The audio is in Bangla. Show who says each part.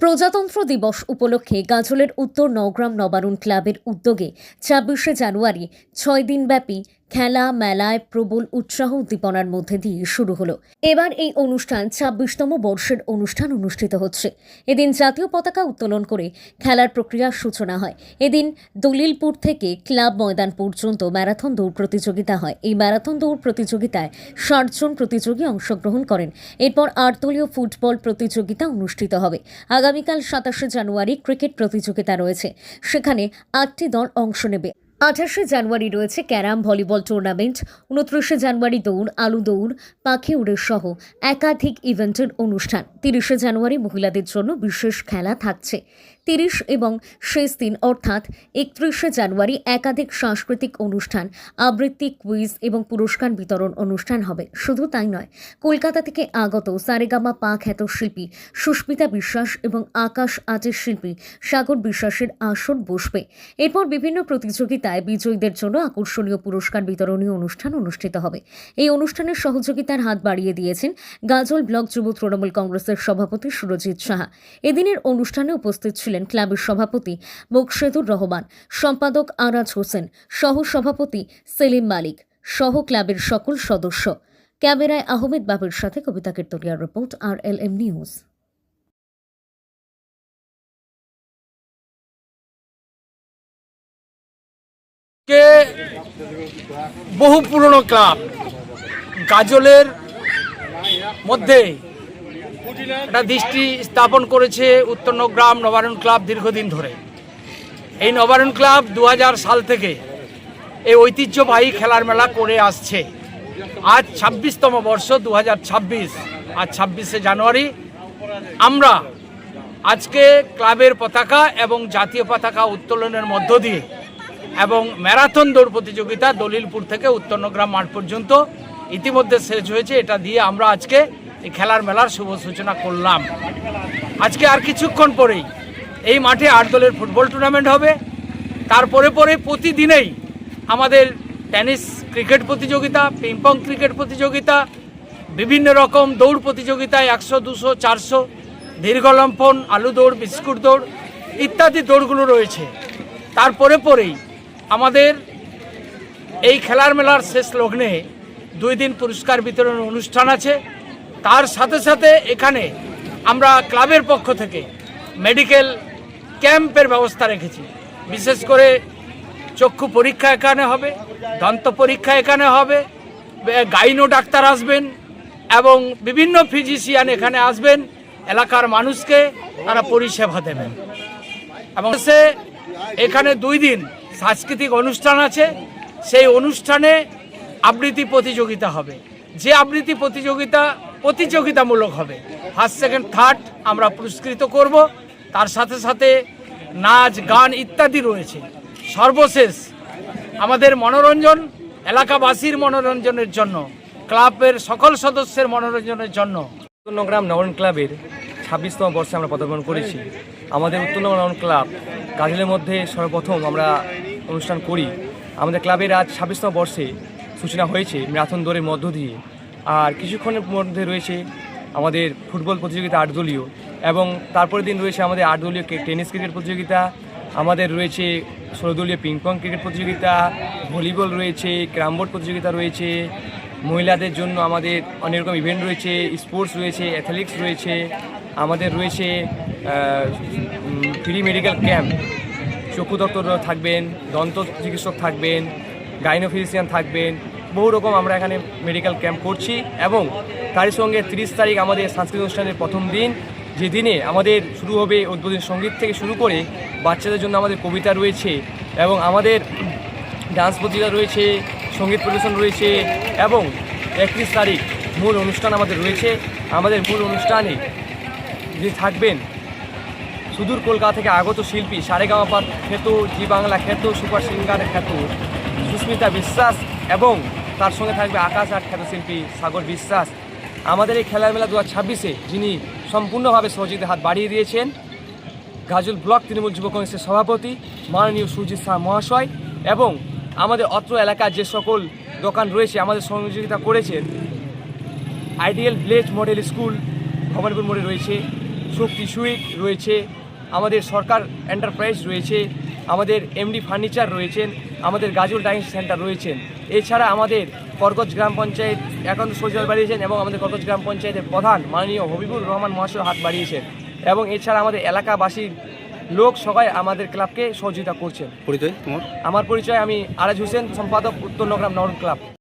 Speaker 1: প্রজাতন্ত্র দিবস উপলক্ষে গাজলের উত্তর নওগ্রাম নবারুণ ক্লাবের উদ্যোগে ছাব্বিশে জানুয়ারি ছয় দিনব্যাপী খেলা, মেলায় প্রবল উৎসাহ উদ্দীপনার মধ্যে দিয়ে শুরু হলো। এবার এই অনুষ্ঠান ছাব্বিশতম বর্ষের অনুষ্ঠান অনুষ্ঠিত হচ্ছে। এদিন জাতীয় পতাকা উত্তোলন করে খেলার প্রক্রিয়ার সূচনা হয়। এদিন দলিলপুর থেকে ক্লাব ময়দান পর্যন্ত ম্যারাথন দৌড় প্রতিযোগিতা হয়। এই ম্যারাথন দৌড় প্রতিযোগিতায় ষাটজন প্রতিযোগী অংশগ্রহণ করেন। এরপর আট দলীয় ফুটবল প্রতিযোগিতা অনুষ্ঠিত হবে। আগামীকাল সাতাশে জানুয়ারি ক্রিকেট প্রতিযোগিতা রয়েছে। সেখানে আটটি দল অংশ নেবে। আঠাশে জানুয়ারি রয়েছে ক্যারাম ভলিবল টুর্নামেন্ট, উনত্রিশে জানুয়ারি দৌড়, আলু দৌড়, পাখি উড়ে সহ একাধিক ইভেন্টের অনুষ্ঠান। তিরিশে জানুয়ারি মহিলাদের জন্য বিশেষ খেলা থাকছে। তিরিশ এবং শেষ দিন অর্থাৎ একত্রিশে জানুয়ারি একাধিক সাংস্কৃতিক অনুষ্ঠান, আবৃত্তি, কুইজ এবং পুরস্কার বিতরণ অনুষ্ঠান হবে। শুধু তাই নয়, কলকাতা থেকে আগত সারেগামা পা খ্যাত শিল্পী সুস্মিতা বিশ্বাস এবং আকাশ আজের শিল্পী সাগর বিশ্বাসের আসন বসবে। এরপর বিভিন্ন প্রতিযোগিতায় বিজয়ীদের জন্য আকর্ষণীয় পুরস্কার বিতরণী অনুষ্ঠান অনুষ্ঠিত হবে। এই অনুষ্ঠানের সহযোগিতার হাত বাড়িয়ে দিয়েছেন গাজল ব্লক যুব তৃণমূল কংগ্রেসের সভাপতি সুরজিৎ সাহা। এদিনের অনুষ্ঠানে উপস্থিত ছিলেন ক্লাবের সভাপতি মোকশেদুর রহমান, সম্পাদক আরাজ হোসেন, সহ সভাপতি সেলিম মালিক, সহ ক্লাবের সকল সদস্য। ক্যামেরায় আহমেদ বাবের সাথে কবিতা কীর্তনিয়ার report R L M news.
Speaker 2: কে বহু পুরনো ক্লাব। গাজলের মধ্যে একটা দৃষ্টি স্থাপন করেছে উত্তর নগ্রাম নবারণ ক্লাব দীর্ঘদিন ধরে। এই নবারণ ক্লাব দু হাজার সাল থেকে এই ঐতিহ্যবাহী খেলার মেলা করে আসছে। আজ ছাব্বিশতম বর্ষ দু হাজার ছাব্বিশ। আজ ছাব্বিশে জানুয়ারি। আমরা আজকে ক্লাবের পতাকা এবং জাতীয় পতাকা উত্তোলনের মধ্য দিয়ে এবং ম্যারাথন দৌড় প্রতিযোগিতা দলিলপুর থেকে উত্তরনগ্রাম মাঠ পর্যন্ত ইতিমধ্যে শেষ হয়েছে। এটা দিয়ে আমরা আজকে এই খেলার মেলার শুভ সূচনা করলাম। আজকে আর কিছুক্ষণ পরেই এই মাঠে আট দলের ফুটবল টুর্নামেন্ট হবে। তারপরে পরে প্রতিদিনেই আমাদের টেনিস ক্রিকেট প্রতিযোগিতা পিংপং ক্রিকেট প্রতিযোগিতা, বিভিন্ন রকম দৌড় প্রতিযোগিতায় একশো, দুশো, চারশো দীর্ঘলম্ফন আলু দৌড়, বিস্কুট দৌড় ইত্যাদি দৌড়গুলো রয়েছে। তারপরে পরেই আমাদের এই খেলার মেলার শেষ লগ্নে দুই দিন পুরস্কার বিতরণ অনুষ্ঠান আছে। তার সাথে সাথে এখানে আমরা ক্লাবের পক্ষ থেকে মেডিকেল ক্যাম্পের ব্যবস্থা রেখেছি। বিশেষ করে চক্ষু পরীক্ষা এখানে হবে, দন্ত পরীক্ষা এখানে হবে গাইনো ডাক্তার আসবেন এবং বিভিন্ন ফিজিশিয়ান এখানে আসবেন। এলাকার মানুষকে তারা পরিষেবা দেবেন। এবং সে এখানে দুই দিন সাংস্কৃতিক অনুষ্ঠান আছে, সেই অনুষ্ঠানে আবৃত্তি প্রতিযোগিতা হবে। যে আবৃত্তি প্রতিযোগিতা প্রতিযোগিতামূলক হবে ফার্স্ট সেকেন্ড থার্ড আমরা পুরস্কৃত করব। তার সাথে সাথে নাচ, গান ইত্যাদি রয়েছে। সর্বশেষ আমাদের মনোরঞ্জন, এলাকাবাসীর মনোরঞ্জনের জন্য, ক্লাবের সকল সদস্যের মনোরঞ্জনের জন্য।
Speaker 3: উত্তরনগ্রাম নবরণ ক্লাবের ছাব্বিশতম বর্ষে আমরা পদার্পণ করেছি। আমাদের উত্তরনগর নবরণ ক্লাব গাজলের মধ্যে সর্বপ্রথম আমরা অনুষ্ঠান করি। আমাদের ক্লাবের আজ ছাব্বিশতম বর্ষে সূচনা হয়েছে ম্যারাথন দৌড়ের মধ্য দিয়ে। আর কিছুক্ষণের মধ্যে রয়েছে আমাদের ফুটবল প্রতিযোগিতা আটদলীয় এবং তারপরের দিন রয়েছে আমাদের আটদলীয় টেনিস ক্রিকেট প্রতিযোগিতা, আমাদের রয়েছে ষোলোদলীয় পিংপং ক্রিকেট প্রতিযোগিতা, ভলিবল রয়েছে, ক্রামবোর্ড প্রতিযোগিতা রয়েছে, মহিলাদের জন্য আমাদের অনেক রকম ইভেন্ট রয়েছে, স্পোর্টস রয়েছে, অ্যাথলেটিক্স রয়েছে, আমাদের রয়েছে ফ্রি মেডিকেল ক্যাম্প চক্ষু দপ্তর থাকবেন দন্ত চিকিৎসক থাকবেন গাইনোফিজিশিয়ান থাকবেন, বহু রকম আমরা এখানে মেডিকেল ক্যাম্প করছি এবং তারই সঙ্গে তিরিশ তারিখ আমাদের সাংস্কৃতিক অনুষ্ঠানের প্রথম দিন, যে দিনে আমাদের শুরু হবে উদ্বোধনী সংগীত থেকে শুরু করে বাচ্চাদের জন্য আমাদের কবিতা রয়েছে এবং আমাদের ডান্স প্রতিযোগিতা রয়েছে, সংগীত পরিবেশন রয়েছে এবং একত্রিশ তারিখ মূল অনুষ্ঠান আমাদের রয়েছে। আমাদের মূল অনুষ্ঠানে যে থাকবেন সুদূর কলকাতা থেকে আগত শিল্পী সারেগামাপা খ্যাত জি বাংলা খ্যাত সুপার সিঙ্গার খ্যাত সুস্মিতা বিশ্বাস এবং তার সঙ্গে থাকবে আকাশ আট খ্যাত শিল্পী সাগর বিশ্বাস। আমাদের এই খেলার মেলা দু হাজার ছাব্বিশে যিনি সম্পূর্ণভাবে সহযোগিতার হাত বাড়িয়ে দিয়েছেন, গাজল ব্লক তৃণমূল যুব কংগ্রেসের সভাপতি, মাননীয় সুজিত শাহ মহাশয় এবং আমাদের অত্র এলাকার যে সকল দোকান রয়েছে, আমাদের সহযোগিতা করেছেন। Ideal village model school, Bhabanipur মোড়ে রয়েছে, শক্তি সুইট রয়েছে আমাদের সরকার এন্টারপ্রাইজ রয়েছে আমাদের এমডি ফার্নিচার রয়েছেন আমাদের গাজল ডাইনিং সেন্টার রয়েছেন। এছাড়া আমাদের করগজ গ্রাম পঞ্চায়েত একান্ত সজল বাড়িয়েছেন এবং আমাদের করগজ গ্রাম পঞ্চায়েতের প্রধান মাননীয় হবিবুর রহমান মহাশয় হাত বাড়িয়েছেন এবং এছাড়া আমাদের এলাকাবাসীর লোক সবাই আমাদের ক্লাবকে সহযোগিতা করছেন।
Speaker 4: পরিচয় তোমার?
Speaker 3: আমার পরিচয় আমি আরাজ হোসেন সম্পাদক উত্তর নগরাম নগর ক্লাব।